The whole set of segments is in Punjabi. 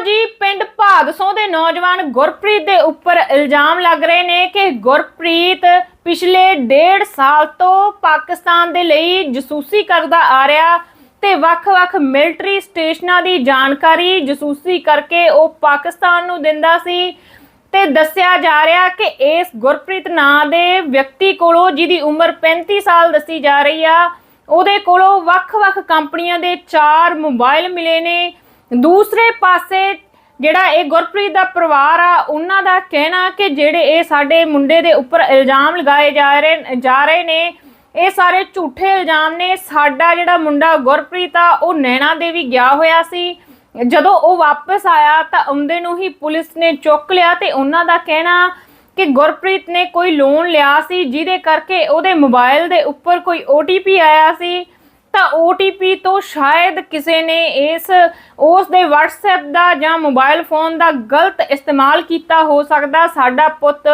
ਜੀ, ਪਿੰਡ ਭਾਦਸੋਂ ਦੇ ਨੌਜਵਾਨ ਗੁਰਪ੍ਰੀਤ ਦੇ ਉੱਪਰ ਇਲਜ਼ਾਮ ਲੱਗ ਰਹੇ ਨੇ ਕਿ ਗੁਰਪ੍ਰੀਤ ਪਿਛਲੇ ਡੇਢ ਸਾਲ ਤੋਂ ਪਾਕਿਸਤਾਨ ਦੇ ਲਈ ਜਸੂਸੀ ਕਰਦਾ ਆ ਰਿਹਾ ਤੇ ਵੱਖ-ਵੱਖ ਮਿਲਟਰੀ ਸਟੇਸ਼ਨਾਂ ਦੀ ਜਾਣਕਾਰੀ ਜਸੂਸੀ ਕਰਕੇ ਉਹ ਪਾਕਿਸਤਾਨ ਨੂੰ ਦਿੰਦਾ ਸੀ ਤੇ ਦੱਸਿਆ ਜਾ ਰਿਹਾ ਕਿ ਇਸ ਗੁਰਪ੍ਰੀਤ ਨਾਂ ਦੇ ਵਿਅਕਤੀ ਕੋਲੋਂ, ਜਿਹਦੀ ਉਮਰ 35 ਸਾਲ ਦੱਸੀ ਜਾ ਰਹੀ ਆ, ਉਹਦੇ ਕੋਲੋਂ ਵੱਖ-ਵੱਖ ਕੰਪਨੀਆਂ ਦੇ 4 ਮੋਬਾਈਲ ਮਿਲੇ ਨੇ। ਦੂਸਰੇ ਪਾਸੇ ਜਿਹੜਾ ਇਹ ਗੁਰਪ੍ਰੀਤ ਦਾ ਪਰਿਵਾਰ ਆ, ਉਹਨਾਂ ਦਾ ਕਹਿਣਾ ਕਿ ਜਿਹੜੇ ਇਹ ਸਾਡੇ ਮੁੰਡੇ ਦੇ ਉੱਪਰ ਇਲਜ਼ਾਮ ਲਗਾਏ ਜਾ ਰਹੇ ਜਾ ਰਹੇ ਨੇ, ਇਹ ਸਾਰੇ ਝੂਠੇ ਇਲਜ਼ਾਮ ਨੇ। ਸਾਡਾ ਜਿਹੜਾ ਮੁੰਡਾ ਗੁਰਪ੍ਰੀਤ ਆ, ਉਹ ਨੈਣਾ ਦੇਵੀ ਗਿਆ ਹੋਇਆ ਸੀ। ਜਦੋਂ ਉਹ ਵਾਪਸ ਆਇਆ ਤਾਂ ਆਉਂਦੇ ਨੂੰ ਹੀ ਪੁਲਿਸ ਨੇ ਚੁੱਕ ਲਿਆ ਤੇ ਉਹਨਾਂ ਦਾ ਕਹਿਣਾ ਕਿ ਗੁਰਪ੍ਰੀਤ ਨੇ ਕੋਈ ਲੋਨ ਲਿਆ ਸੀ, ਜਿਹਦੇ ਕਰਕੇ ਉਹਦੇ ਮੋਬਾਈਲ ਦੇ ਉੱਪਰ ਕੋਈ OTP ਆਇਆ ਸੀ। ਤਾਂ OTP ਤੋਂ ਸ਼ਾਇਦ ਕਿਸੇ ਨੇ ਇਸ, ਉਸ ਦੇ WhatsApp ਦਾ ਜਾਂ ਮੋਬਾਈਲ ਫੋਨ ਦਾ ਗਲਤ ਇਸਤੇਮਾਲ ਕੀਤਾ ਹੋ ਸਕਦਾ। ਸਾਡਾ ਪੁੱਤ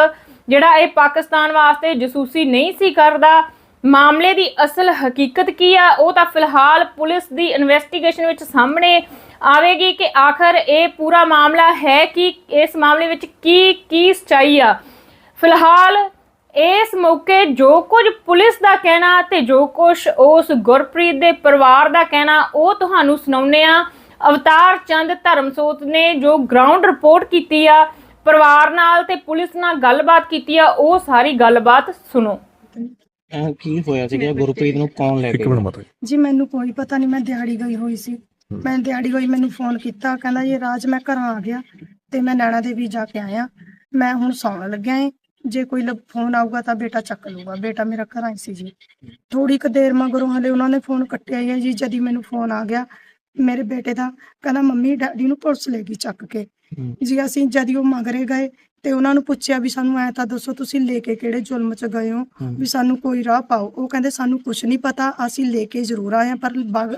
ਜਿਹੜਾ ਇਹ ਪਾਕਿਸਤਾਨ ਵਾਸਤੇ ਜਸੂਸੀ ਨਹੀਂ ਸੀ ਕਰਦਾ। ਮਾਮਲੇ ਦੀ ਅਸਲ ਹਕੀਕਤ ਕੀ ਆ? ਉਹ ਤਾਂ ਫਿਲਹਾਲ ਪੁਲਿਸ ਦੀ ਇਨਵੈਸਟੀਗੇਸ਼ਨ ਵਿੱਚ ਸਾਹਮਣੇ ਆਵੇਗੀ ਕਿ ਆਖਰ ਇਹ ਪੂਰਾ ਮਾਮਲਾ ਹੈ ਕਿ ਇਸ ਮਾਮਲੇ ਵਿੱਚ ਕੀ ਕੀ ਸਚਾਈ ਆ। ਫਿਲਹਾਲ ਇਸ ਮੌਕੇ ਜੋ ਕੁਝ ਪੁਲਿਸ ਦਾ ਕਹਿਣਾ ਤੇ ਜੋ ਕੁਝ ਉਸ ਗੁਰਪ੍ਰੀਤ ਦੇ ਪਰਿਵਾਰ ਦਾ ਕਹਿਣਾ ਉਹ ਤੁਹਾਨੂੰ ਸੁਣਾਉਂਦੇ ਆ ਅਵਤਾਰ ਚੰਦ ਧਰਮਸੋਤ ਨੇ ਜੋ ਗਰਾਊਂਡ ਰਿਪੋਰਟ ਕੀਤੀ ਆ ਪਰਿਵਾਰ ਨਾਲ ਤੇ ਪੁਲਿਸ ਨਾਲ ਗੱਲਬਾਤ ਕੀਤੀ ਆ ਉਹ ਸਾਰੀ ਗੱਲਬਾਤ ਸੁਣੋ। ਅਹ ਕੀ ਹੋਇਆ ਸੀਗਾ? ਗੁਰਪ੍ਰੀਤ ਨੂੰ ਕੌਣ ਲੈ ਕੇ ਇੱਕ ਮਿੰਟ ਮਾਤਾ ਜੀ। ਜੀ ਮੈਨੂੰ ਕੋਈ ਪਤਾ ਨਹੀਂ ਮੈਂ ਦਿਹਾੜੀ ਗਈ ਹੋਈ ਸੀ। ਮੈਂ ਦਿਹਾੜੀ ਗਈ ਮੈਨੂੰ ਫੋਨ ਕੀਤਾ ਕਹਿੰਦਾ ਇਹ ਰਾਜ ਮੈਂ ਘਰਾਂ ਆ ਗਿਆ ਤੇ ਮੈਂ ਨੈਣਾ ਦੇਵੀ ਜਾ ਕੇ ਆਇਆ। ਮੈਂ ਹੁਣ ਸੌਣ ਲੱਗਿਆ ਏ। ਜੇ ਕੋਈ ਲ- ਫੋਨ ਆਊਗਾ ਤਾਂ ਬੇਟਾ ਚੱਕ ਲੂਗਾ ਬੇਟਾ ਮੇਰਾ ਘਰਾਂ ਹੀ ਸੀ ਜੀ। ਥੋੜੀ ਕੁ ਦੇਰ ਮਗਰੋਂ ਹਲੇ ਉਹਨਾਂ ਨੇ ਫੋਨ ਕੱਟਿਆ ਹੀ ਹੈ ਜੀ। ਜਦੀ ਮੈਨੂੰ ਫੋਨ ਆ ਗਿਆ ਮੇਰੇ ਬੇਟੇ ਦਾ ਕਹਿੰਦਾ ਮੰਮੀ ਡੈਡੀ ਨੂੰ ਪੁਲਿਸ ਲੈ ਗਈ ਚੱਕ ਕੇ। ਹੂੰ। ਜੀ ਅਸੀਂ ਜਦੀ ਉਹ ਮਗਰੇ ਗਏ ਤੇ ਉਹਨਾਂ ਨੂੰ ਪੁੱਛਿਆ ਵੀ ਸਾਨੂੰ ਐ ਤਾਂ ਦੱਸੋ ਤੁਸੀਂ ਲੈ ਕੇ ਕਿਹੜੇ ਜ਼ੁਲਮ ਚ ਗਏ ਹੋ? ਹੂੰ। ਵੀ ਸਾਨੂੰ ਕੋਈ ਰਾਹ ਪਾਓ। ਉਹ ਕਹਿੰਦੇ ਸਾਨੂੰ ਕੁਝ ਨਹੀਂ ਪਤਾ। ਅਸੀਂ ਲੈ ਕੇ ਜ਼ਰੂਰ ਆਏ ਹਾਂ, ਪਰ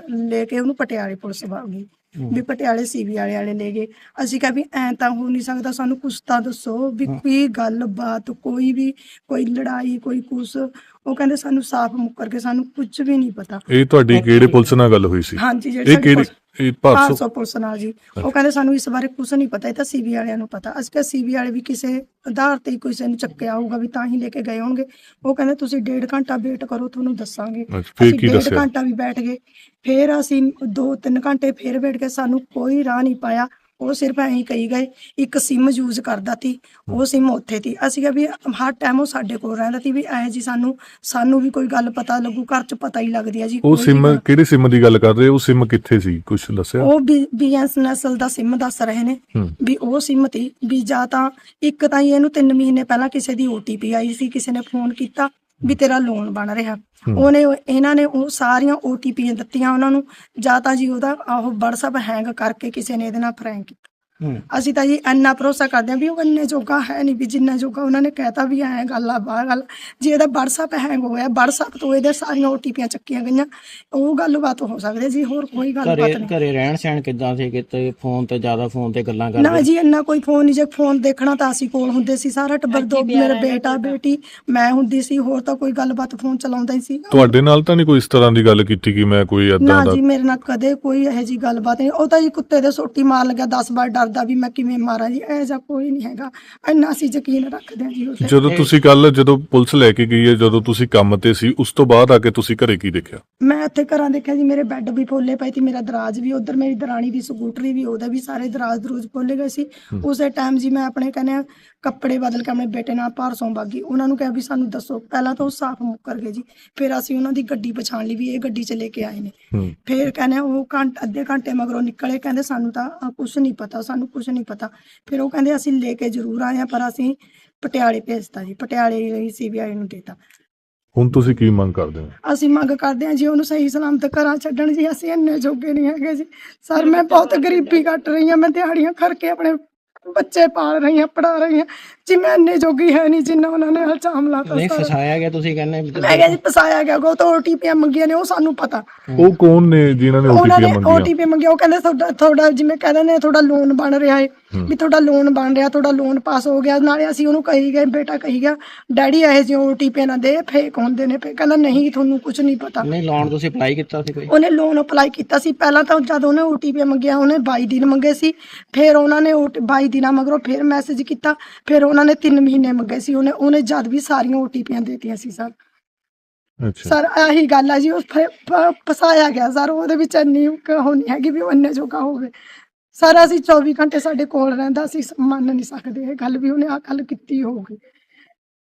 ਲੈ ਕੇ ਉਹਨੂੰ ਪਟਿਆਲੇ ਪੁਲਿਸ ਵਾਗੀ ਹੂੰ। ਵੀ ਪਟਿਆਲੇ ਸੀਬੀ ਵਾਲੇ ਵਾਲੇ ਲੈ ਗਏ ਅਸੀਂ ਕਿਹਾ ਵੀ ਐ ਤਾਂ ਹੋ ਨਹੀਂ ਸਕਦਾ ਸਾਨੂੰ ਕੁਛ ਤਾਂ ਦੱਸੋ ਵੀ ਕੋਈ ਗੱਲਬਾਤ ਕੋਈ ਵੀ ਕੋਈ ਲੜਾਈ ਕੋਈ ਕੁਛ। ਉਹ ਕਹਿੰਦੇ ਸਾਨੂੰ ਸਾਫ਼ ਮੁੱਕਰ ਕੇ ਸਾਨੂੰ ਕੁਝ ਵੀ ਨਹੀਂ ਪਤਾ। ਇਹ ਤੁਹਾਡੀ ਕਿਹੜੇ ਪੁਲਿਸ ਨਾਲ ਗੱਲ ਹੋਈ ਸੀ? ਹਾਂਜੀ ਜਿਹੜੀ ਇਹ ਸਾਡੀ ਕਿਹੜੀ ਪੁਲਿਸ- ਇਹ ਭਾਰਸੋ 500 ਪੁਲਿਸ ਨਾਲ ਜੀ। ਉਹ ਕਹਿੰਦੇ ਸਾਨੂੰ ਇਸ ਬਾਰੇ ਕੁਝ ਨਹੀਂ ਪਤਾ ਇਹ ਤਾਂ ਸੀਬੀ ਵਾਲਿਆਂ ਨੂੰ ਪਤਾ। ਅਸੀਂ ਕਿਹਾ ਸੀਬੀ ਵਾਲੇ ਵੀ ਕਿਸੇ ਆਧਾਰ ਤੇ ਹੀ ਕਿਸੇ ਨੂੰ ਚੱਕਿਆ ਹੋਊਗਾ ਵੀ ਤਾਂ ਹੀ ਲੈ ਕੇ ਗਏ ਹੋਣਗੇ। ਉਹ ਕਹਿੰਦੇ ਤੁਸੀਂ ਡੇਢ ਘੰਟਾ ਵੇਟ ਕਰੋ ਤੁਹਾਨੂੰ ਦੱਸਾਂਗੇ। ਅੱਛਾ, ਫਿਰ ਕੀ ਡੇਢ ਦੱਸਿਆ? ਘੰਟਾ ਵੀ ਬੈਠ ਗਏ। ਫਿਰ ਅਸੀਂ 2-3 ਘੰਟੇ ਫਿਰ ਬੈਠ ਕੇ ਸਾਨੂੰ ਕੋਈ ਰਾਹ ਨਹੀਂ ਪਾਇਆ। ਉਹ ਸਿਰਫ ਐਂ ਹੀ ਕਹੀ ਗਏ ਇੱਕ ਸਿਮ ਯੂਜ਼ ਕਰਦਾ ਸੀ ਉਹ ਸਿਮ ਉੱਥੇ ਸੀ ਅਸੀਂ ਕਿਹਾ ਵੀ ਹਰ ਟਾਈਮ ਉਹ ਸਾਡੇ ਕੋਲ ਰਹਿੰਦਾ ਸੀ ਵੀ ਐ ਜੀ ਸਾਨੂੰ ਸਾਨੂੰ ਵੀ ਕੋਈ ਗੱਲ ਪਤਾ ਲੱਗੂ ਘਰ 'ਚ ਪਤਾ ਹੀ ਲੱਗਦੀ ਆ ਜੀ ਉਹ ਕੋਈ ਵੀ ਸਿਮ ਗੱਲ। ਕਿਹੜੇ ਸਿਮ ਦੀ ਗੱਲ ਕਰ ਰਹੇ ਹੋ? ਉਹ ਸਿਮ ਕਿੱਥੇ ਸੀ ਕੁਝ ਦੱਸਿਆ ਉਹ ਬੀਐਸ ਨਸਲ ਦਾ ਸਿਮ ਦੱਸ ਰਹੇ ਨੇ ਹੂੰ ਵੀ ਉਹ ਸਿਮ ਤੀ ਵੀ ਜਾਂ ਤਾਂ ਇੱਕ ਤਾਂ ਹੀ ਇਹਨੂੰ 3 ਮਹੀਨੇ ਪਹਿਲਾਂ ਕਿਸੇ ਦੀ OTP ਆਈ ਸੀ ਕਿਸੇ ਨੇ ਫੋਨ ਕੀਤਾ ਵੀ ਤੇਰਾ ਲੋਨ ਬਣ ਰਿਹਾ। ਉਹਨੇ ਉਹ- ਇਹਨਾਂ ਨੇ ਉਹ ਸਾਰੀਆਂ OTP ਦਿੱਤੀਆਂ ਉਹਨਾਂ ਨੂੰ ਜਾਂ ਤਾਂ ਜੀ ਉਹਦਾ ਉਹ WhatsApp ਹੈਂਗ ਕਰਕੇ ਕਿਸੇ ਨੇ ਇਹਦੇ ਨਾਲ ਫਰੈਂਕ ਕੀਤਾ। ਅਸੀਂ ਤਾਂ ਜੀ ਇੰਨਾ ਭਰੋਸਾ ਕਰਦੇ ਹਾਂ ਵੀ ਉਹ ਇੰਨੇ ਜੋਗਾ ਹੈ ਨਹੀਂ ਵੀ ਜਿੰਨਾ ਜੋਗਾ ਉਹਨਾਂ ਨੇ ਕਹਿਤਾ ਵੀ ਐ ਗੱਲ ਆ ਬਾਹਰ ਗੱਲ ਜੇ ਇਹਦਾ WhatsApp ਹੈਂਗ ਹੋਇਆ WhatsApp ਤੋਂ ਇਹਦੇ ਸਾਰੀਆਂ OTPਆਂ ਚੱਕੀਆਂ ਗਈਆਂ ਉਹ ਗੱਲਬਾਤ ਹੋ ਸਕਦੀ ਜੀ ਹੋਰ ਕੋਈ ਘਰੇ ਗੱਲਬਾਤ ਨਹੀਂ। ਘਰੇ ਰਹਿਣ ਸਹਿਣ ਕਿੱਦਾਂ ਸੀ? ਕਿਤੇ ਫੋਨ ਤੇ ਜ਼ਿਆਦਾ ਫੋਨ ਤੇ ਗੱਲਾਂ ਨਾ ਕਰਦੇ ਜੀ ਇੰਨਾ ਕੋਈ ਫੋਨ ਨਹੀਂ ਜੇ ਫੋਨ ਦੇਖਣਾ ਤਾਂ ਅਸੀਂ ਕੋਲ ਹੁੰਦੇ ਸੀ ਸਾਰਾ ਟੱਬਰ ਦੋ ਮੇਰਾ ਬੇਟਾ ਬੇਟੀ ਮੈਂ ਹੁੰਦੀ ਸੀ ਹੋਰ ਤਾਂ ਕੋਈ ਗੱਲਬਾਤ ਫੋਨ ਚਲਾਉਂਦਾ ਹੀ ਸੀ ਤੁਹਾਡੇ ਨਾਲ ਤਾਂ ਨਹੀਂ ਕੋਈ ਇਸ ਤਰ੍ਹਾਂ ਦੀ ਗੱਲ ਕੀਤੀ ਕਿ ਮੈਂ ਕੋਈ ਨਾ ਏਦਾਂ ਦਾ? ਜੀ ਮੇਰੇ ਨਾਲ ਕਦੇ ਕੋਈ ਇਹੋ ਜੀ ਗੱਲਬਾਤ ਨਹੀਂ। ਉਹ ਤਾਂ ਜੀ ਕੁੱਤੇ ਦੇ ਸੋਟੀ ਮਾਰ ਲੱਗਿਆ 10 ਵਾਰ ਡਰਦਾ ਵੀ ਮੈਂ ਕਿਵੇਂ ਮਾਰਾਂ ਜੀ ਇਹੋ ਜਿਹਾ ਕੋਈ ਨਹੀਂ ਹੈਗਾ। ਇੰਨਾ ਅਸੀਂ ਯਕੀਨ ਰੱਖਦੇ ਹਾਂ ਜੀ ਤੇ। ਜਦੋਂ ਤੁਸੀਂ ਕੱਲ ਜਦੋਂ ਪੁਲਿਸ ਲੈ ਕੇ ਗਈ ਹੈ ਜਦੋਂ ਤੁਸੀਂ ਕੰਮ ਤੇ ਸੀ ਉਸ ਤੋਂ ਬਾਅਦ ਆ ਕੇ ਤੁਸੀਂ ਘਰੇ ਕੀ ਦੇਖਿਆ? ਮੈਂ ਇੱਥੇ ਘਰਾਂ ਦੇਖਿਆ ਜੀ ਮੇਰੇ ਬੈੱਡ ਵੀ ਫੋਲੇ ਪਏ ਸੀ ਮੇਰਾ ਦਰਾਜ ਵੀ ਉਧਰ ਮੇਰੀ ਦਰਾਣੀ ਦੀ ਸਕੂਟਰੀ ਵੀ ਉਹਦੇ ਵੀ ਸਾਰੇ ਦਰਾਜ ਦਰੂਜ ਫੋਲੇ ਗਏ ਸੀ। ਉਸੇ ਟਾਈਮ ਜੀ ਮੈਂ ਆਪਣੇ ਕਹਿੰਦੇ ਆ ਕੱਪੜੇ ਬਦਲ ਕੇ ਆਪਣੇ ਬੇਟੇ ਨਾਲ ਭਾਰਸੋਂ ਬਾਗੀ ਉਹਨਾਂ ਨੂੰ ਕਿਹਾ ਵੀ ਸਾਨੂੰ ਦੱਸੋ ਪਹਿਲਾਂ ਤਾਂ ਉਹ ਸਾਫ਼ ਮੁੱਕਰ ਗਏ ਜੀ। ਫਿਰ ਅਸੀਂ ਉਹਨਾਂ ਦੀ ਗੱਡੀ ਪਛਾਣ ਲਈ ਵੀ ਇਹ ਗੱਡੀ 'ਚ ਲੈ ਕੇ ਆਏ ਨੇ। ਹੂੰ। ਫਿਰ ਕਹਿੰਦੇ ਉਹ ਘੰਟ ਅੱਧੇ ਘੰਟੇ ਮਗਰੋਂ ਨਿਕਲੇ ਕਹਿੰਦੇ ਸਾਨੂੰ ਤਾਂ ਕੁਝ ਨਹੀਂ ਪਤਾ ਸਾਨੂੰ ਕੁਝ ਨਹੀਂ ਪਤਾ। ਫਿਰ ਉਹ ਕਹਿੰਦੇ ਅਸੀਂ ਲੈ ਕੇ ਜ਼ਰੂਰ ਆਏ ਆ ਪਰ ਅਸੀਂ ਪਟਿਆਲੇ ਭੇਜਤਾ ਜੀ ਪਟਿਆਲੇ ਲਈ ਸੀਬੀਆਈ ਨੂੰ ਦੇਤਾ। ਹੁਣ ਤੁਸੀਂ ਕੀ ਮੰਗ ਕਰਦੇ ਹੋ? ਅਸੀਂ ਮੰਗ ਕਰਦੇ ਹਾਂ ਜੀ ਉਹਨੂੰ ਸਹੀ ਸਲਾਮਤ ਘਰਾਂ ਛੱਡਣ ਜੀ ਅਸੀਂ ਇੰਨੇ ਜੋਗੇ ਨਹੀਂ ਹੈਗੇ ਜੀ। ਸਰ ਮੈਂ ਬਹੁਤ ਗਰੀਬੀ ਕੱਟ ਰਹੀ ਹਾਂ ਮੈਂ ਦਿਹਾੜੀਆਂ ਕਰਕੇ ਆਪਣੇ ਬੱਚੇ ਪਾਲ ਰਹੀ ਹਾਂ ਪੜਾ ਰਹੀ ਹਾਂ ਜੀ ਮੈਂ ਇੰਨੇ ਜੋਗੀ ਹੈ ਨਹੀਂ ਜਿੰਨਾ ਉਹਨਾਂ ਨੇ ਇਲਜ਼ਾਮ ਲਾਤਾ ਨਹੀਂ ਸਰ ਫਸਾਇਆ ਗਿਆ ਤੁਸੀਂ ਕਹਿੰਦੇ ਵੀ ਮੈਂ ਕਿਹਾ ਜੀ ਫਸਾਇਆ ਗਿਆ ਉਹ ਤਾਂ ਓਟੀਪੀ ਮੰਗੀਆਂ ਨੇ ਉਹ ਸਾਨੂੰ ਪਤਾ। ਉਹ ਕੌਣ ਨੇ ਜਿਨ੍ਹਾਂ ਨੇ ਉਹਨਾਂ ਨੇ ਓਟੀਪੀ ਮੰਗੀਆਂ ਓਟੀਪੀ ਮੰਗਿਆ ਉਹ ਕਹਿੰਦੇ ਤੁਹਾਡਾ ਤੁਹਾਡਾ ਜਿਵੇਂ ਕਹਿੰਦੇ ਨੇ ਤੁਹਾਡਾ ਲੋਨ ਬਣ ਰਿਹਾ ਹੈ ਵੀ ਤੁਹਾਡਾ ਲੋਨ ਬਣ ਰਿਹਾ ਤੁਹਾਡਾ ਲੋਨ ਪਾਸ ਹੋ ਗਿਆ ਨਾਲੇ ਅਸੀਂ ਉਹਨੂੰ ਕਹੀ ਗਏ ਬੇਟਾ ਕਹੀ ਗਿਆ ਡੈਡੀ ਇਹ ਜਿਹੇ ਓਟੀਪੀ ਨਾ ਦੇ ਫੇਕ ਹੁੰਦੇ ਨੇ ਫੇਕ ਕਹਿੰਦਾ ਨਹੀਂ ਤੁਹਾਨੂੰ ਕੁਝ ਨਹੀਂ ਪਤਾ। ਨਹੀਂ ਲੋਨ ਤੁਸੀਂ ਅਪਲਾਈ ਕੀਤਾ ਸੀ ਕੋਈ? ਉਹਨੇ ਲੋਨ ਅਪਲਾਈ ਕੀਤਾ ਸੀ। ਪਹਿਲਾਂ ਤਾਂ ਜਦ ਉਹਨੇ ਓਟੀਪੀ ਮੰਗਿਆ ਉਹਨੇ 22 ਦਿਨ ਮੰਗੇ ਸੀ। ਫਿਰ ਉਹਨਾਂ ਨੇ 22 ਦਿਨਾਂ ਮਗਰੋਂ ਫਿਰ ਮੈਸੇਜ ਕੀਤਾ। ਫਿਰ ਉਹਨਾਂ ਨੇ 3 ਮਹੀਨੇ ਮੰਗੇ ਸੀ ਉਹਨੇ ਉਹਨੇ ਜਦ ਵੀ ਸਾਰੀਆਂ ਓਟੀਪੀਆਂ ਦੇਤੀਆਂ ਸੀ ਸਰ। ਸਰ ਆਹੀ ਗੱਲ ਆ ਜੀ ਉਹ ਫਸਾਇਆ ਗਿਆ ਸਰ। ਉਹਦੇ ਵਿੱਚ ਇੰਨੀ ਨਹੀਂ ਹੈਗੀ ਵੀ ਉਹ ਇੰਨੇ ਜੋਗਾ ਹੋਵੇ। ਸਰ ਅਸੀਂ 24 ਘੰਟੇ ਸਾਡੇ ਕੋਲ ਰਹਿੰਦਾ ਅਸੀਂ ਮੰਨ ਨਹੀਂ ਸਕਦੇ ਇਹ ਗੱਲ ਵੀ ਉਹਨੇ ਆ ਗੱਲ ਕੀਤੀ ਹੋਊਗੀ।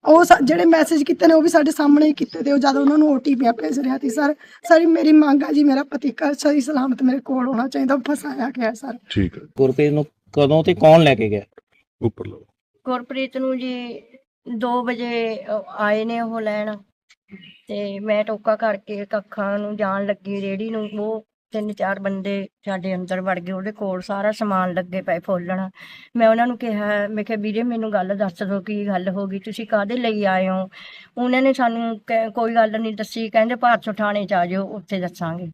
ਉਹ ਸਾ- ਜਿਹੜੇ ਮੈਸੇਜ ਕੀਤੇ ਨੇ ਉਹ ਵੀ ਸਾਡੇ ਸਾਹਮਣੇ ਹੀ ਕੀਤੇ ਤੇ ਉਹ ਜਦ ਉਹਨਾਂ ਨੂੰ ਓਟੀਪੀ ਭੇਜ ਰਿਹਾ ਸੀ ਸਰ ਸਾਰੀ ਮੇਰੀ ਮੰਗ ਆ ਜੀ ਮੇਰਾ ਪਤੀ ਘਰ ਸਹੀ ਸਲਾਮਤ ਮੇਰੇ ਕੋਲ ਹੋਣਾ ਚਾਹੀਦਾ ਫਸਾਇਆ ਗਿਆ ਸਰ। ਠੀਕ ਹੈ ਗੁਰਪ੍ਰੀਤ ਨੂੰ ਕਦੋਂ ਤੇ ਕੌਣ ਲੈ ਕੇ ਗਿਆ? ਉੱਪਰ ਲਓ। ਗੁਰਪ੍ਰੀਤ ਨੂੰ ਜੀ 2 ਵਜੇ ਆਏ ਨੇ ਉਹ ਲੈਣ ਤੇ ਮੈਂ ਟੋਕਾ ਕਰਕੇ ਕੱਖਾਂ ਨੂੰ ਜਾਣ ਲੱਗੀ ਰੇੜੀ ਨੂੰ ਉਹ ਤਿੰਨ ਚਾਰ ਬੰਦੇ ਸਾਡੇ ਅੰਦਰ ਵੜ ਗਏ, ਉਹਦੇ ਕੋਲ ਸਾਰਾ ਸਮਾਨ ਲੱਗੇ ਪਏ ਫੋਲਣ। ਮੈਂ ਉਹਨਾਂ ਨੂੰ ਕਿਹਾ, ਮੈਂ ਕਿਹਾ, ਵੀਰੇ, ਮੈਨੂੰ ਗੱਲ ਦੱਸ ਦਿਓ, ਕੀ ਗੱਲ ਹੋ ਗਈ, ਤੁਸੀਂ ਕਾਹਦੇ ਲਈ ਆਏ ਹੋ? ਉਹਨਾਂ ਨੇ ਸਾਨੂੰ ਕਹਿ- ਕੋਈ ਗੱਲ ਨਹੀਂ ਦੱਸੀ, ਕਹਿੰਦੇ ਭਾਰਤ ਥਾਣੇ ਚ ਆ ਜਾਓ ਉੱਥੇ ਦੱਸਾਂਗੇ।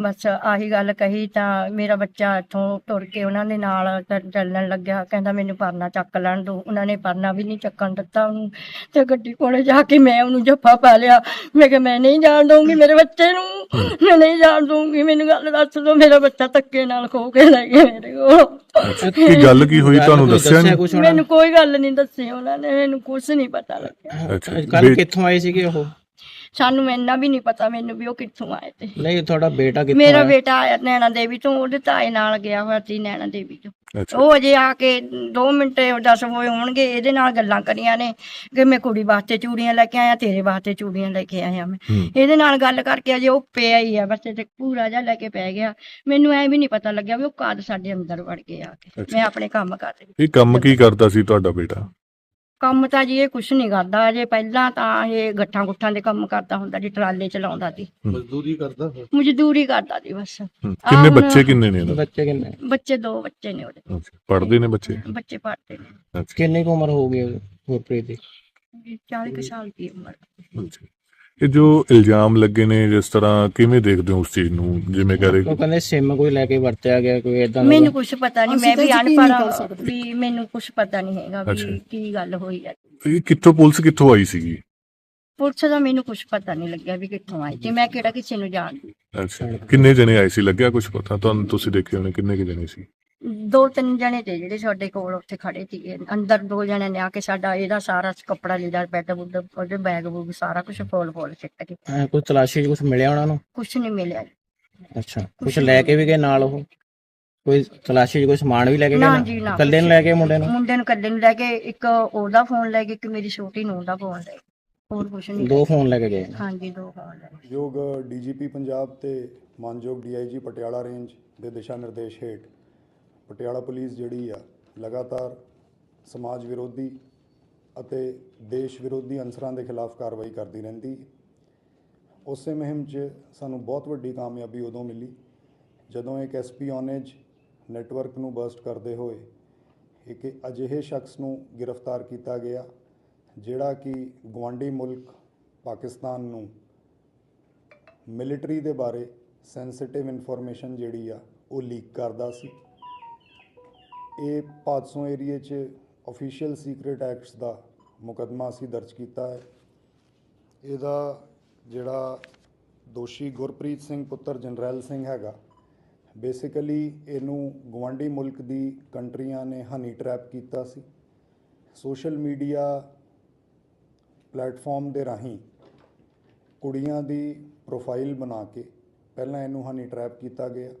ਬਸ ਆਹੀ ਗੱਲ ਕਹੀ ਤਾਂ ਮੇਰਾ ਬੱਚਾ ਇੱਥੋਂ ਤੁਰ ਕੇ ਉਹਨਾਂ ਦੇ ਨਾਲ ਚ- ਚੱਲਣ ਲੱਗਿਆ। ਕਹਿੰਦਾ ਮੈਨੂੰ ਪਰਨਾ ਚੱਕ ਲੈਣ ਦੋ। ਉਹਨਾਂ ਨੇ ਪਰਨਾ ਵੀ ਨਹੀਂ ਚੱਕਣ ਦਿੱਤਾ ਉਹਨੂੰ। ਤੇ ਗੱਡੀ ਕੋਲੇ ਜਾ ਕੇ ਮੈਂ ਉਹਨੂੰ ਜੱਫਾ ਪਾ ਲਿਆ। ਮੈਂ ਕਿਹਾ ਮੈਂ ਨਹੀਂ ਜਾਣ ਦਊਂਗੀ ਮੇਰੇ ਬੱਚੇ ਨੂੰ। ਮੈਂ ਨਹੀਂ ਜਾਣ ਦਊਂਗੀ। ਮੈਨੂੰ ਗੱਲ ਦੱਸ ਦਿਓ ਮੇਰਾ ਬੱਚਾ ਧੱਕੇ ਨਾਲ ਖੋ ਕੇ ਲੈ ਗਏ ਮੇਰੇ ਕੋਲ। ਕੀ ਗੱਲ ਕੀ ਹੋਈ? ਤੁਹਾਨੂੰ ਦੱਸਿਆ ਨਹੀਂ? ਮੈਨੂੰ ਕੋਈ ਗੱਲ ਨਹੀਂ ਦੱਸੀ ਉਹਨਾਂ ਨੇ। ਮੈਨੂੰ ਕੁਝ ਨਹੀਂ ਪਤਾ ਲੱਗਿਆ। ਅੱਛਾ ਕੱਲ ਬੇ- ਕਿੱਥੋਂ ਆਏ ਸੀਗੇ ਉਹ? ਸਾਨੂੰ ਇੰਨਾ ਵੀ ਨਹੀਂ ਪਤਾ ਮੈਨੂੰ ਵੀ ਉਹ ਕਿੱਥੋਂ ਆਏ ਤੇ। ਨਹੀਂ ਤੁਹਾਡਾ ਬੇਟਾ ਕਿੱਥੋਂ ਮੇਰਾ ਆਇਆ? ਬੇਟਾ ਆਇਆ ਨੈਣਾ ਦੇਵੀ ਤੋਂ ਉਹਦੇ ਤਾਏ ਨਾਲ ਗਿਆ ਹੋਇਆ ਸੀ ਨੈਣਾ ਦੇਵੀ ਤੋਂ। ਅੱਛਾ। ਉਹ ਅਜੇ ਆ ਕੇ 2 ਮਿੰਟ 10 ਹੋਏ ਹੋਣਗੇ ਇਹਦੇ ਨਾਲ ਗੱਲਾਂ ਕਰੀਆਂ ਨੇ ਕਿ ਮੈਂ ਕੁੜੀ ਵਾਸਤੇ ਚੂੜੀਆਂ ਲੈ ਕੇ ਆਇਆ ਤੇਰੇ ਵਾਸਤੇ ਚੂੜੀਆਂ ਲੈ ਕੇ ਆਇਆ ਮੈਂ। ਹੂੰ। ਇਹਦੇ ਨਾਲ ਗੱਲ ਕਰਕੇ ਅਜੇ ਉਹ ਪਿਆ ਹੀ ਆ ਬਸ ਤੇ ਪੂਰਾ ਜਿਹਾ ਲੈ ਕੇ ਪੈ ਗਿਆ। ਮੈਨੂੰ ਐ ਵੀ ਨਹੀਂ ਪਤਾ ਲੱਗਿਆ ਵੀ ਉਹ ਕਦ ਸਾਡੇ ਅੰਦਰ ਵੜ ਕੇ ਆ ਕੇ। ਅੱਛਾ। ਮੈਂ ਆਪਣੇ ਕੰਮ ਕਰ ਰਹੀ ਇਹ ਕੰਮ ਕੀ ਕਰਦਾ ਸੀ ਤੁਹਾਡਾ ਬੇਟਾ? ਕੰਮ ਤਾਂ ਜੀ ਇਹ ਕੁਛ ਨਹੀਂ ਕਰਦਾ ਅਜੇ ਪਹਿਲਾਂ ਤਾਂ ਇਹ ਗੱਠਾਂ ਗੁੱਠਾਂ ਦੇ ਕੰਮ ਕਰਦਾ ਹੁੰਦਾ ਜੀ ਟਰਾਲੇ ਚਲਾਉਂਦਾ ਸੀ। ਮਜ਼ਦੂਰੀ ਕਰਦਾ ਮਜ਼ਦੂਰੀ ਕਰਦਾ ਸੀ ਬਸ। ਕਿੰਨੇ ਬੱਚੇ ਕਿੰਨੇ ਨੇ ਇਹਨਾਂ ਦੇ ਬੱਚੇ ਕਿੰਨੇ? ਬੱਚੇ ਦੋ ਬੱਚੇ ਨੇ ਉਹਦੇ। ਪੜ੍ਹਦੇ ਨੇ ਬੱਚੇ? ਬੱਚੇ ਪੜ੍ਹਦੇ ਨੇ। ਕਿੰਨੀ ਕੁ ਉਮਰ ਹੋ ਗਈ ਗੁਰਪ੍ਰੀਤ ਦੀ? 40 ਕੁ ਸਾਲ ਦੀ ਉਮਰ। ਇਹ ਜੋ ਇਲਜ਼ਾਮ ਲੱਗੇ ਨੇ ਜਿਸ ਤਰ੍ਹਾਂ ਕਿਵੇਂ ਦੇਖਦੇ ਹੋ ਉਸ ਚੀਜ਼ ਨੂੰ? ਜਿਵੇਂ ਕਹ ਰਹੇ ਉਹ ਕਹਿੰਦੇ ਸਿਮ ਕੋਈ ਲੈ ਕੇ ਵਰਤਿਆ ਗਿਆ ਕੋਈ ਇਦਾਂ ਮੈਨੂੰ ਕੁਝ ਪਤਾ ਨਹੀਂ ਮੈਂ ਵੀ ਅਨਪੜ੍ਹ ਸਕਦੇ। ਵੀ ਮੈਨੂੰ ਕੁਝ ਪਤਾ ਨਹੀਂ ਹੈਗਾ। ਵੀ ਕੀ ਗੱਲ ਹੋਈ ਹੈ। ਇਹ ਕਿੱਥੋਂ ਪੁਲਿਸ ਕਿੱਥੋਂ ਆਈ ਸੀਗੀ? ਪੁਲਿਸ ਦਾ ਮੈਨੂੰ ਕੁਝ ਪਤਾ ਨਹੀਂ ਲੱਗਿਆ ਵੀ ਕਿੱਥੋਂ ਆਈ ਤੇ ਮੈਂ ਕਿਹੜਾ ਕਿਸੇ ਨੂੰ ਜਾਣਦੀ। ਅੱਛਾ। ਕਿੰਨੇ ਜਣੇ ਆਏ ਸੀ? ਲੱਗਿਆ ਕੁਝ ਪਤਾ? ਤੁਹਾਨੂੰ ਤੁਸੀਂ ਦੇਖੇ ਹੋਣੇ ਕਿੰਨੇ ਕਿ ਜਣੇ ਸੀ? ਦੋ ਤਿੰਨ ਜਣੇ ਤੇ ਜਿਹੜੇ ਸਾਡੇ ਕੋਲ ਉੱਥੇ ਖੜੇ ਸੀਗੇ। ਅੰਦਰ ਦੋ ਜਣੇ ਨੇ ਆ ਕੇ ਸਾਡਾ ਇਹਦਾ ਸਾਰਾ ਕੱਪੜਾ ਲੀੜਾ ਬੈੱਡ ਬੁੱਡ ਉਹਦੇ ਬੈਗ ਬੂਗ ਸਾਰਾ ਕੁਝ ਫੋਲ ਫੋਲ ਸਿੱਟ ਕੇ ਐਂ ਕੋਈ ਤਲਾਸ਼ੀ 'ਚ ਕੁਝ ਮਿਲਿਆ ਉਹਨਾਂ ਨੂੰ? ਕੁਝ ਨਹੀਂ ਮਿਲਿਆ ਅੱਛਾ ਕੁਝ ਲੈ ਕੇ ਵੀ ਗਏ ਨਾਲ ਉਹ? ਕੋਈ ਤਲਾਸ਼ੀ 'ਚ ਕੋਈ ਸਮਾਨ ਵੀ ਲੈ ਕੇ ਗਏ ਨਾ ਨਾਲ? ਜੀ, ਨਾ ਇਕੱਲੇ ਨੂੰ ਲੈ ਕੇ ਮੁੰਡੇ ਨੂੰ? ਮੁੰਡੇ ਨੂੰ ਕੱਲੇ ਨੂੰ ਲੈ ਕੇ ਇੱਕ ਉਹਦਾ ਫੋਨ ਲੈ ਕੇ ਇੱਕ ਮੇਰੀ ਛੋਟੀ ਨੂੰ ਦਾ ਫੋਨ ਲੈ ਕੇ। ਹੋਰ ਕੁਝ ਨਹੀਂ। ਦੋ ਫੋਨ ਲੈ ਕੇ ਗਏ? ਹਾਂਜੀ ਦੋ ਫੋਨ ਲੈ ਕੇ। ਯੋਗ ਡੀਜੀਪੀ ਪੰਜਾਬ ਤੇ ਮਾਨਯੋਗ ਡੀਆਈਜੀ ਪਟਿਆਲਾ ਰੇਂਜ ਦੇ ਦਿਸ਼ਾ ਨਿਰਦੇਸ਼ ਹੇਠ ਪਟਿਆਲਾ ਪੁਲਿਸ ਜਿਹੜੀ ਆ, ਲਗਾਤਾਰ ਸਮਾਜ ਵਿਰੋਧੀ ਅਤੇ ਦੇਸ਼ ਵਿਰੋਧੀ ਅਨਸਰਾਂ ਦੇ ਖਿਲਾਫ ਕਾਰਵਾਈ ਕਰਦੀ ਰਹਿੰਦੀ। ਉਸੇ ਮੁਹਿੰਮ 'ਚ ਸਾਨੂੰ ਬਹੁਤ ਵੱਡੀ ਕਾਮਯਾਬੀ ਉਦੋਂ ਮਿਲੀ, ਜਦੋਂ ਇੱਕ ਐਸਪੀ ਔਨੇਜ ਨੈਟਵਰਕ ਨੂੰ ਬਰਸਟ ਕਰਦੇ ਹੋਏ ਇੱਕ ਅਜਿਹੇ ਸ਼ਖਸ ਨੂੰ ਗ੍ਰਿਫਤਾਰ ਕੀਤਾ ਗਿਆ, ਜਿਹੜਾ ਕਿ ਗਵਾਂਡੀ ਮੁਲਕ ਪਾਕਿਸਤਾਨ ਨੂੰ ਮਿਲਟਰੀ ਦੇ ਬਾਰੇ ਸੈਂਸਿਟਿਵ ਇਨਫੋਰਮੇਸ਼ਨ ਜਿਹੜੀ ਆ, ਉਹ ਲੀਕ ਕਰਦਾ ਸੀ। ਇਹ ਪਾਤਸੋਂ ਏਰੀਏ 'ਚ ਅਫੀਸ਼ੀਅਲ ਸੀਕ੍ਰੀਟ ਐਕਟਸ ਦਾ ਮੁਕੱਦਮਾ ਅਸੀਂ ਦਰਜ ਕੀਤਾ ਹੈ। ਇਹਦਾ ਜਿਹੜਾ ਦੋਸ਼ੀ ਗੁਰਪ੍ਰੀਤ ਸਿੰਘ ਪੁੱਤਰ ਜਨਰੈਲ ਸਿੰਘ ਹੈਗਾ ਬੇਸਿਕਲੀ ਇਹਨੂੰ ਗਵਾਂਡੀ ਮੁਲਕ ਦੀ ਕੰਟਰੀਆਂ ਨੇ ਹਨੀ ਟਰੈਪ ਕੀਤਾ ਸੀ। ਸੋਸ਼ਲ ਮੀਡੀਆ ਪਲੇਟਫਾਰਮ ਦੇ ਰਾਹੀਂ ਕੁੜੀਆਂ ਦੀ ਪ੍ਰੋਫਾਈਲ ਬਣਾ ਕੇ ਪਹਿਲਾਂ ਇਹਨੂੰ ਹਨੀ ਟਰੈਪ ਕੀਤਾ ਗਿਆ।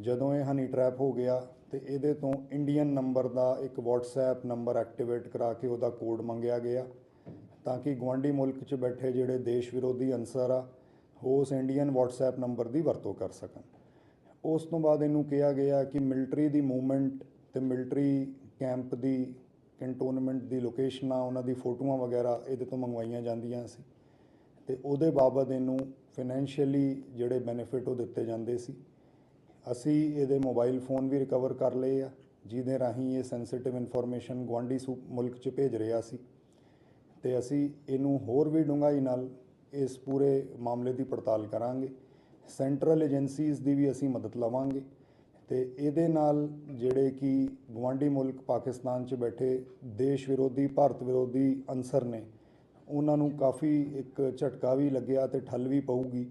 ਜਦੋਂ ਇਹ ਹਨੀ ਟਰੈਪ ਹੋ ਗਿਆ ਤੇ ਇਹਦੇ ਤੋਂ ਇੰਡੀਅਨ ਨੰਬਰ ਦਾ ਇੱਕ WhatsApp ਨੰਬਰ ਐਕਟੀਵੇਟ ਕਰਾ ਕੇ ਉਹਦਾ ਕੋਡ ਮੰਗਿਆ ਗਿਆ ਤਾਂ ਕਿ ਗਵਾਂਡੀ ਮੁਲਕ 'ਚ ਬੈਠੇ ਜਿਹੜੇ ਦੇਸ਼ ਵਿਰੋਧੀ ਅਨਸਰ ਆ, ਉਹ ਉਸ ਇੰਡੀਅਨ WhatsApp ਨੰਬਰ ਦੀ ਵਰਤੋਂ ਕਰ ਸਕਣ। ਉਸ ਤੋਂ ਬਾਅਦ ਇਹਨੂੰ ਕਿਹਾ ਗਿਆ ਕਿ ਮਿਲਟਰੀ ਦੀ ਮੂਵਮੈਂਟ ਤੇ ਮਿਲਟਰੀ ਕੈਂਪ ਦੀ ਕੰਟੋਨਮੈਂਟ ਦੀ ਲੋਕੇਸ਼ਨਾਂ ਉਹਨਾਂ ਦੀ ਫੋਟੋਆਂ ਵਗੈਰਾ ਇਹਦੇ ਤੋਂ ਮੰਗਵਾਈਆਂ ਜਾਂਦੀਆਂ ਸੀ ਤੇ ਉਹਦੇ ਬਾਬਤ ਇਹਨੂੰ ਫਾਈਨੈਂਸ਼ੀਅਲੀ ਜਿਹੜੇ ਬੈਨੀਫਿਟ ਉਹ ਦਿੱਤੇ ਜਾਂਦੇ ਸੀ। ਅਸੀਂ ਇਹਦੇ ਮੋਬਾਈਲ ਫੋਨ ਵੀ ਰਿਕਵਰ ਕਰ ਲਏ ਆ, ਜਿਹਦੇ ਰਾਹੀਂ ਇਹ ਸੈਂਸਿਟਿਵ ਇਨਫੋਰਮੇਸ਼ਨ ਗੁਆਂਢੀ ਸੂ, ਮੁਲਕ 'ਚ ਭੇਜ ਰਿਹਾ ਸੀ। ਤੇ ਅਸੀਂ ਇਹਨੂੰ ਹੋਰ ਵੀ ਡੂੰਘਾਈ ਨਾਲ ਇਸ ਪੂਰੇ ਮਾਮਲੇ ਦੀ ਪੜਤਾਲ ਕਰਾਂਗੇ। ਸੈਂਟਰਲ ਏਜੰਸੀਜ਼ ਦੀ ਵੀ ਅਸੀਂ ਮਦਦ ਲਵਾਂਗੇ। ਤੇ ਇਹਦੇ ਨਾਲ ਜਿਹੜੇ ਕਿ ਗਵਾਂਢੀ ਮੁਲਕ ਪਾਕਿਸਤਾਨ 'ਚ ਬੈਠੇ ਦੇਸ਼ ਵਿਰੋਧੀ, ਭਾਰਤ ਵਿਰੋਧੀ ਅਨਸਰ ਨੇ, ਉਹਨਾਂ ਨੂੰ ਕਾਫੀ ਇੱਕ ਝਟਕਾ ਵੀ ਲੱਗਿਆ ਤੇ ਠੱਲ ਵੀ ਪਊਗੀ।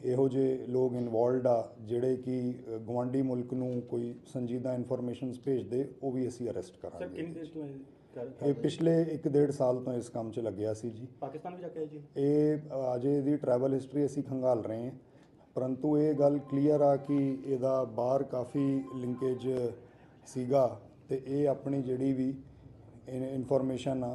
ਇਹੋ ਜਿਹੇ ਲੋਕ ਇਨਵੋਲਡ ਆ ਜਿਹੜੇ ਕਿ ਅ, ਗਵਾਂਢੀ ਮੁਲਕ ਨੂੰ ਕੋਈ ਸੰਜੀਦਾ ਇਨਫੋਰਮੇਸ਼ਨਸ ਭੇਜਦੇ ਉਹ ਵੀ ਅਸੀਂ ਅਰੈਸਟ ਸਰ ਕਰਾਂਗੇ ਕਿੰਨੀ ਦੇਰ ਤੋਂ ਇਹ ਪਿਛਲੇ 1.5 ਸਾਲ ਤੋਂ ਇਸ ਕੰਮ 'ਚ ਲੱਗਿਆ ਸੀ ਜੀ। ਪਾਕਿਸਤਾਨ ਵੀ ਜਾ ਕੇ ਆਏ ਜੀ? ਇਹ ਅਜੇ ਇਹਦੀ ਟਰੈਵਲ ਹਿਸਟਰੀ ਅਸੀਂ ਖੰਗਾਲ ਰਹੇ ਹਾਂ। ਪਰੰਤੂ ਇਹ ਗੱਲ ਕਲੀਅਰ ਆ ਕਿ ਇਹਦਾ ਬਾਹਰ ਕਾਫੀ ਲਿੰਕੇਜ ਸੀਗਾ ਤੇ ਇਹ ਆਪਣੀ ਜਿਹੜੀ ਵੀ ਇਨਫੋਰਮੇਸ਼ਨ ਆ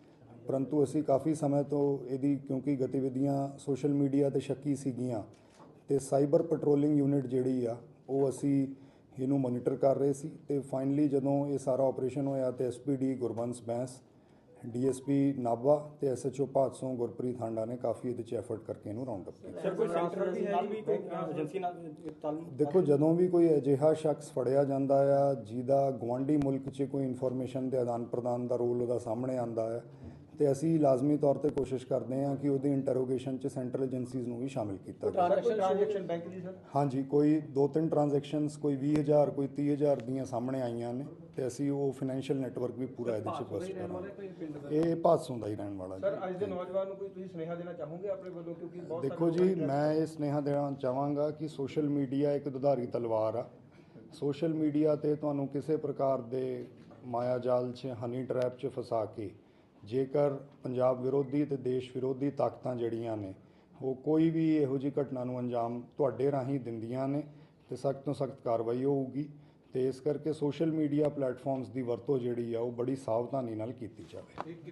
ਪਰੰਤੂ ਅਸੀਂ ਕਾਫੀ ਸਮੇਂ ਤੋਂ ਇਹਦੀ ਕਿਉਂਕਿ ਗਤੀਵਿਧੀਆਂ ਸੋਸ਼ਲ ਮੀਡੀਆ ਤੇ ਸ਼ੱਕੀ ਸੀਗੀਆਂ ਤੇ ਸਾਈਬਰ ਪੈਟਰੋਲਿੰਗ ਯੂਨਿਟ ਜਿਹੜੀ ਆ ਉਹ ਅਸੀਂ ਇਹਨੂੰ ਮੋਨੀਟਰ ਕਰ ਰਹੇ ਸੀ ਤੇ ਫਾਈਨਲੀ ਜਦੋਂ ਇਹ ਸਾਰਾ ਆਪਰੇਸ਼ਨ ਹੋਇਆ ਤੇ ਐਸਪੀਡੀ ਗੁਰਬੰਸ ਬੈਂਸ ਡੀਐਸਪੀ ਨਾਭਾ ਤੇ ਐਸਐਚਓ ਭਾਦਸੋਂ ਗੁਰਪ੍ਰੀਤ ਹਾਂਡਾ ਨੇ ਕਾਫੀ ਇਹਦੇ 'ਚ ਐਫਰਟ ਕਰਕੇ ਇਹਨੂੰ ਰਾਉਂਡ ਅਪ ਕੀਤਾ। ਸਰ ਕੋਈ ਸੈਂਟਰ ਨਾਲ ਵੀ ਕੋਈ ਏਜੰਸੀ ਨਾਲ ਤਾਲੁਕ ਦੇਖੋ ਜਦੋਂ ਵੀ ਕੋਈ ਅਜਿਹਾ ਸ਼ਖਸ ਫੜਿਆ ਜਾਂਦਾ ਆ ਜਿਹਦਾ ਗਵਾਂਢੀ ਮੁਲਕ 'ਚ ਕੋਈ ਇਨਫੋਰਮੇਸ਼ਨ ਦੇ ਆਦਾਨ ਪ੍ਰਦਾਨ ਦਾ ਰੋਲ ਉਹਦਾ ਸਾਹਮਣੇ ਆਂਦਾ ਹੈ ਤੇ ਅਸੀਂ ਲਾਜ਼ਮੀ ਤੌਰ ਤੇ ਕੋਸ਼ਿਸ਼ ਕਰਦੇ ਹਾਂ ਕਿ ਉਹਦੀ ਇੰਟਰੋਗੇਸ਼ਨ 'ਚ ਸੈਂਟਰਲ ਏਜੰਸੀਜ਼ ਨੂੰ ਵੀ ਸ਼ਾਮਿਲ ਕੀਤਾ ਜਾਵੇ। ਟ੍ਰਾਂਜੈਕਸ਼ਨ ਬੈਂਕ ਦੀ ਸਰ ਹਾਂਜੀ ਕੋਈ ਦੋ ਤਿੰਨ ਟ੍ਰਾਂਜੈਕਸ਼ਨਸ ਕੋਈ 20000 ਕੋਈ 30000 ਦੀਆਂ ਸਾਹਮਣੇ ਆਈਆਂ ਨੇ ਤੇ ਅਸੀਂ ਉਹ ਫਾਈਨੈਂਸ਼ੀਅਲ ਨੈਟਵਰਕ ਵੀ ਪੂਰਾ ਇਹਦੇ 'ਚ ਬਸਟ ਕਰਾਂਗੇ ਇਹ ਭਾਦਸੋਂ ਦਾ ਹੀ ਰਹਿਣ ਵਾਲਾ ਜੀ। ਸਰ ਅੱਜ ਦੇ ਨੌਜਵਾਨ ਨੂੰ ਕੋਈ ਤੁਸੀਂ ਸੁਨੇਹਾ ਦੇਣਾ ਚਾਹੋਗੇ ਆਪਣੇ ਵੱਲੋਂ? ਕਿਉਂਕਿ ਬਹੁਤ ਦੇਖੋ ਜੀ ਮੈਂ ਇਹ ਸੁਨੇਹਾ ਦੇਣਾ ਚਾਹਾਂਗਾ ਕਿ ਸੋਸ਼ਲ ਮੀਡੀਆ ਇੱਕ ਦੁਧਾਰੀ ਤਲਵਾਰ ਆ। ਸੋਸ਼ਲ ਮੀਡੀਆ ਤੇ ਤੁਹਾਨੂੰ ਕਿਸੇ ਪ੍ਰਕਾਰ ਦੇ ਮਾਇਆ ਜਾਲ 'ਚ ਹਨੀ ਟਰੈਪ 'ਚ ਫਸਾ ਕੇ ਜੇਕਰ ਪੰਜਾਬ ਵਿਰੋਧੀ ਤੇ ਦੇਸ਼ ਵਿਰੋਧੀ ਤਾਕਤਾਂ ਜਿਹੜੀਆਂ ਨੇ, ਉਹ ਕੋਈ ਵੀ ਇਹੋ ਜਿਹੀ ਘਟਨਾ ਨੂੰ ਅੰਜਾਮ ਤੁਹਾਡੇ ਰਾਹੀਂ ਦਿੰਦੀਆਂ ਨੇ, ਤੇ ਸਖਤ ਤੋਂ ਸਖਤ ਕਾਰਵਾਈ ਹੋਊਗੀ। ਤੇ ਇਸ ਕਰਕੇ ਸੋਸ਼ਲ ਮੀਡੀਆ ਪਲੇਟਫਾਰਮਸ ਦੀ ਵਰਤੋਂ ਜਿਹੜੀ ਆ, ਉਹ ਬੜੀ ਸਾਵਧਾਨੀ ਨਾਲ ਕੀਤੀ ਜਾਵੇ।